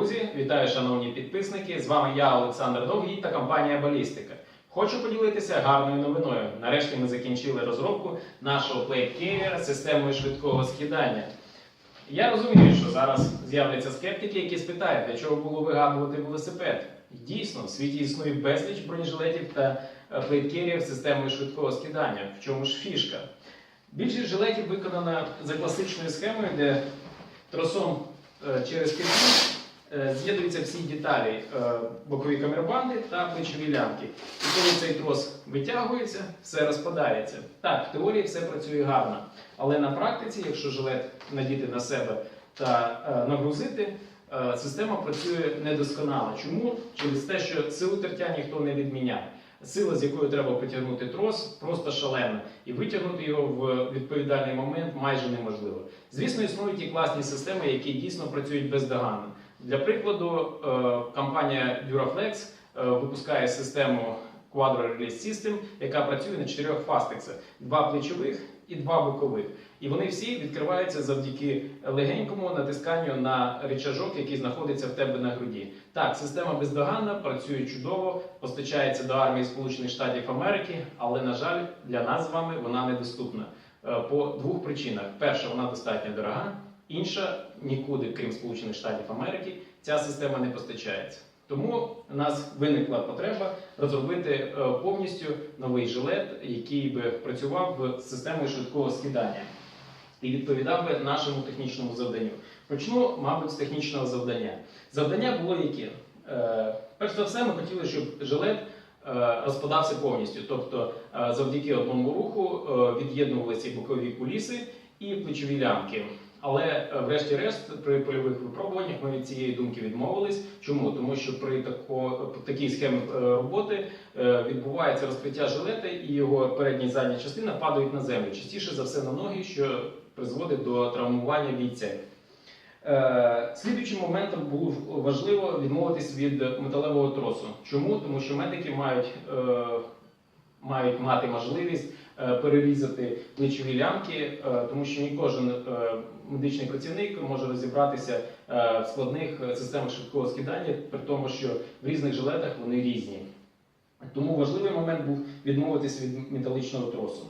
друзі! Вітаю, шановні підписники! З вами я, Олександр Довгий та компанія Балістика. Хочу поділитися гарною новиною. Нарешті ми закінчили розробку нашого з системою швидкого скидання. Я розумію, що зараз з'являться скептики, які спитають, для чого було вигадувати велосипед. Дійсно, в світі існує безліч бронежилетів та плейткерів з системою швидкого скидання. В чому ж фішка? Більшість жилетів виконана за класичною схемою, де тросом е, через е, з'єднуються всі деталі е, бокові камербанди та плечові лямки. І коли цей трос витягується, все розпадається. Так, в теорії все працює гарно, але на практиці, якщо жилет надіти на себе та е, нагрузити, е, система працює недосконало. Чому? Через те, що силу тертя ніхто не відміняє. Сила, з якою треба потягнути трос, просто шалена, і витягнути його в відповідальний момент майже неможливо. Звісно, існують і класні системи, які дійсно працюють бездоганно. Для прикладу, е, компанія Duraflex е, випускає систему Quadro Release System, яка працює на чотирьох фастексах: два плечових і два бокових. І вони всі відкриваються завдяки легенькому натисканню на рычажок, який знаходиться в тебе на груді. Так, система бездоганна, працює чудово, постачається до армії Сполучених Штатів Америки, але, на жаль, для нас з вами вона недоступна е, по двох причинах: перша, вона достатньо дорога, інша нікуди, крім Сполучених Штатів Америки, ця система не постачається. Тому у нас виникла потреба розробити е, повністю новий жилет, який би працював з системою швидкого скидання і відповідав би нашому технічному завданню. Почну, мабуть, з технічного завдання. Завдання було яке? Е, перш за все, ми хотіли, щоб жилет е, розпадався повністю. Тобто, завдяки одному руху від'єднувалися бокові куліси і плечові лямки. Але е, врешті-решт, при польових випробуваннях ми від цієї думки відмовились. Чому? Тому що при тако, такій схемі е, роботи е, відбувається розкриття жилета, і його передня і задня частина падають на землю. Частіше за все на ноги, що призводить до травмування бійця. Слідуючим моментом було важливо відмовитись від металевого тросу. Чому? Тому що медики мають, мають мати можливість перерізати плечові лямки, е, тому що не кожен е, медичний працівник може розібратися е, в складних е, системах швидкого скидання, при тому, що в різних жилетах вони різні. Тому важливий момент був відмовитись від металічного тросу.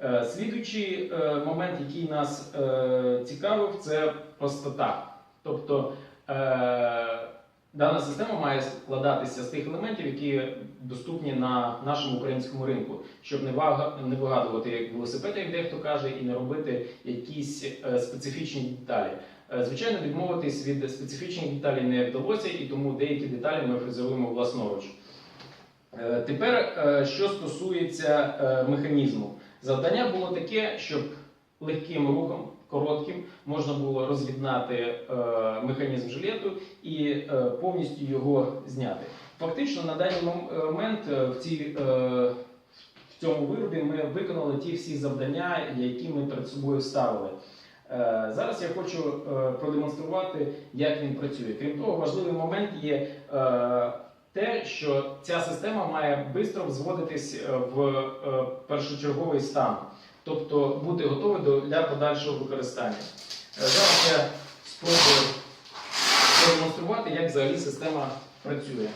Е, Слідуючий е, момент, який нас е, цікавив, це простота. Тобто е, дана система має складатися з тих елементів, які доступні на нашому українському ринку, щоб не вигадувати як велосипед, як дехто каже, і не робити якісь е, специфічні деталі. Е, Звичайно, відмовитись від специфічних деталей не вдалося, і тому деякі деталі ми фрезеруємо власноруч. Е, Тепер, що стосується механізму, завдання було таке, щоб легким рухом, коротким, можна було роз'єднати е, механізм жилету і е, повністю його зняти. Фактично, на даний момент е, в, цій, е, в цьому виробі ми виконали ті всі завдання, які ми перед собою ставили. Е, Зараз я хочу е, продемонструвати, як він працює. Крім того, важливий момент є е, те, що ця система має швидко взводитись е, в е, першочерговий стан, тобто бути готовий для подальшого використання. Е, Зараз я спробую продемонструвати, як взагалі система працює.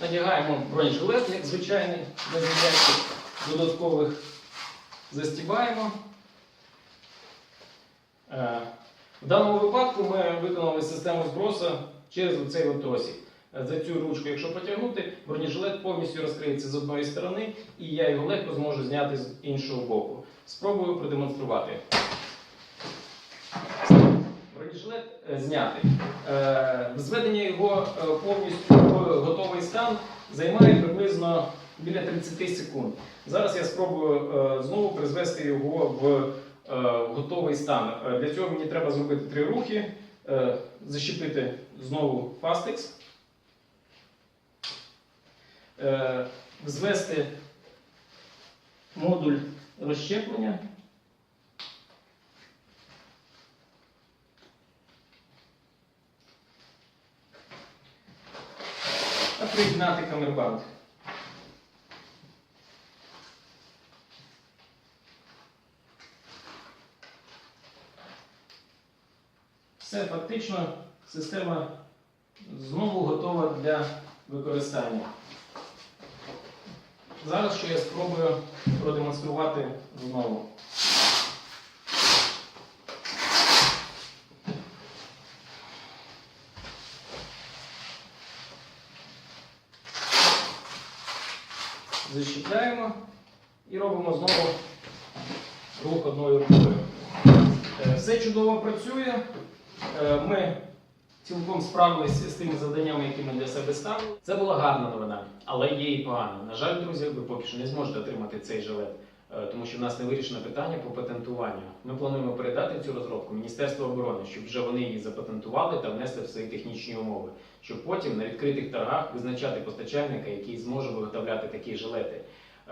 Надягаємо бронежилет, як звичайний, без ніяких додаткових застібаємо. Е, В даному випадку ми виконали систему збросу через цей тросик. За цю ручку, якщо потягнути, бронежилет повністю розкриється з одної сторони, і я його легко зможу зняти з іншого боку. Спробую продемонструвати. Бронежилет е, знятий. Е, Зведення його е, повністю в готовий стан займає приблизно біля 30 секунд. Зараз я спробую знову призвести його в готовий стан. Для цього мені треба зробити три рухи, защепити знову фастекс, звести модуль розщеплення. Та приєднати камербанд. Все, фактично, система знову готова для використання. Зараз що я спробую продемонструвати знову. Защіпляємо і робимо знову рух одною рукою. Е, Все чудово працює. Е, Ми цілком справилися з тими завданнями, які ми для себе ставили. Це була гарна новина, але є і погана. На жаль, друзі, ви поки що не зможете отримати цей жилет, е, тому що в нас не вирішено питання по патентуванню. Ми плануємо передати цю розробку Міністерству оборони, щоб вже вони її запатентували та внесли в свої технічні умови, щоб потім на відкритих торгах визначати постачальника, який зможе виготовляти такі жилети.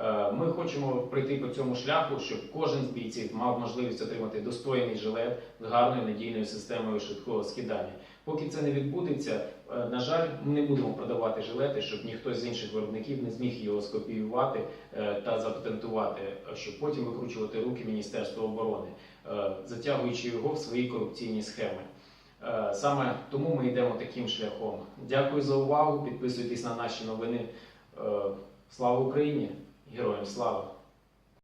Е, Ми хочемо прийти по цьому шляху, щоб кожен з бійців мав можливість отримати достойний жилет з гарною надійною системою швидкого скидання. Поки це не відбудеться, е, на жаль, ми не будемо продавати жилети, щоб ніхто з інших виробників не зміг його скопіювати е, та запатентувати, щоб потім викручувати руки Міністерства оборони, затягуючи його в свої корупційні схеми. Саме тому ми йдемо таким шляхом. Дякую за увагу. Підписуйтесь на наші новини. Слава Україні! Героям слава!